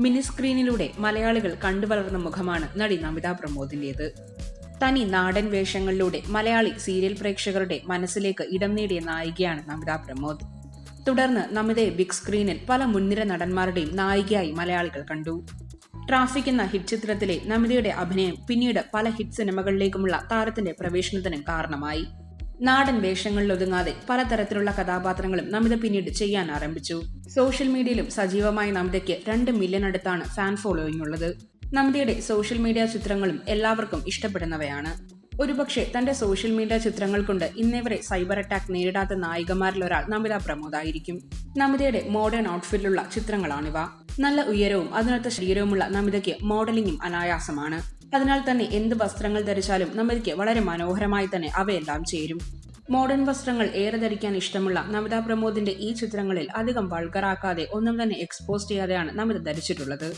Mini സ്ക്രീനിലൂടെ മലയാളികൾ കണ്ടുവളർന്ന മുഖമാണ് നടി നമിത പ്രമോദിന്റേത്. തനി നാടൻ വേഷങ്ങളിലൂടെ മലയാളി സീരിയൽ പ്രേക്ഷകരുടെ മനസ്സിലേക്ക് ഇടം നേടിയ നായികയാണ് നമിത പ്രമോദ്. തുടർന്ന് നമിതയെ ബിഗ് സ്ക്രീനിൽ പല മുൻനിര നടന്മാരുടെയും നായികയായി മലയാളികൾ കണ്ടു. ട്രാഫിക് എന്ന ഹിറ്റ് ചിത്രത്തിലെ നമിതയുടെ അഭിനയം പിന്നീട് പല ഹിറ്റ് സിനിമകളിലേക്കുമുള്ള താരത്തിന്റെ പ്രവേശനത്തിന് കാരണമായി. നാടൻ വേഷങ്ങളിൽ ഒതുങ്ങാതെ പലതരത്തിലുള്ള കഥാപാത്രങ്ങളും നമിത പിന്നീട് ചെയ്യാൻ ആരംഭിച്ചു. സോഷ്യൽ മീഡിയയിലും സജീവമായി നമിതയ്ക്ക് രണ്ട് മില്യൺ അടുത്താണ് ഫാൻ ഫോളോയിങ് ഉള്ളത്. നമിതയുടെ സോഷ്യൽ മീഡിയ ചിത്രങ്ങളും എല്ലാവർക്കും ഇഷ്ടപ്പെടുന്നവയാണ്. ഒരുപക്ഷെ തന്റെ സോഷ്യൽ മീഡിയ ചിത്രങ്ങൾ കൊണ്ട് ഇന്നേവരെ സൈബർ അറ്റാക്ക് നേരിടാത്ത നായികമാരിൽ ഒരാൾ നമിത പ്രമോദ് ആയിരിക്കും. നമിതയുടെ മോഡേൺ ഔട്ട്ഫിറ്റിലുള്ള ചിത്രങ്ങളാണിവ. നല്ല ഉയരവും അതിനൊത്ത ശരീരവുമുള്ള നമിതയ്ക്ക് മോഡലിംഗും അനായാസമാണ്. അതിനാൽ തന്നെ എന്ത് വസ്ത്രങ്ങൾ ധരിച്ചാലും നമ്മൾക്ക് വളരെ മനോഹരമായി തന്നെ അവയെല്ലാം ചേരും. മോഡേൺ വസ്ത്രങ്ങൾ ഏറെ ധരിക്കാൻ ഇഷ്ടമുള്ള നമിത പ്രമോദിന്റെ ഈ ചിത്രങ്ങളിൽ അധികം വൾഗറാക്കാതെ ഒന്നും തന്നെ എക്സ്പോസ് ചെയ്യാതെയാണ് നമിത ധരിച്ചിട്ടുള്ളത്.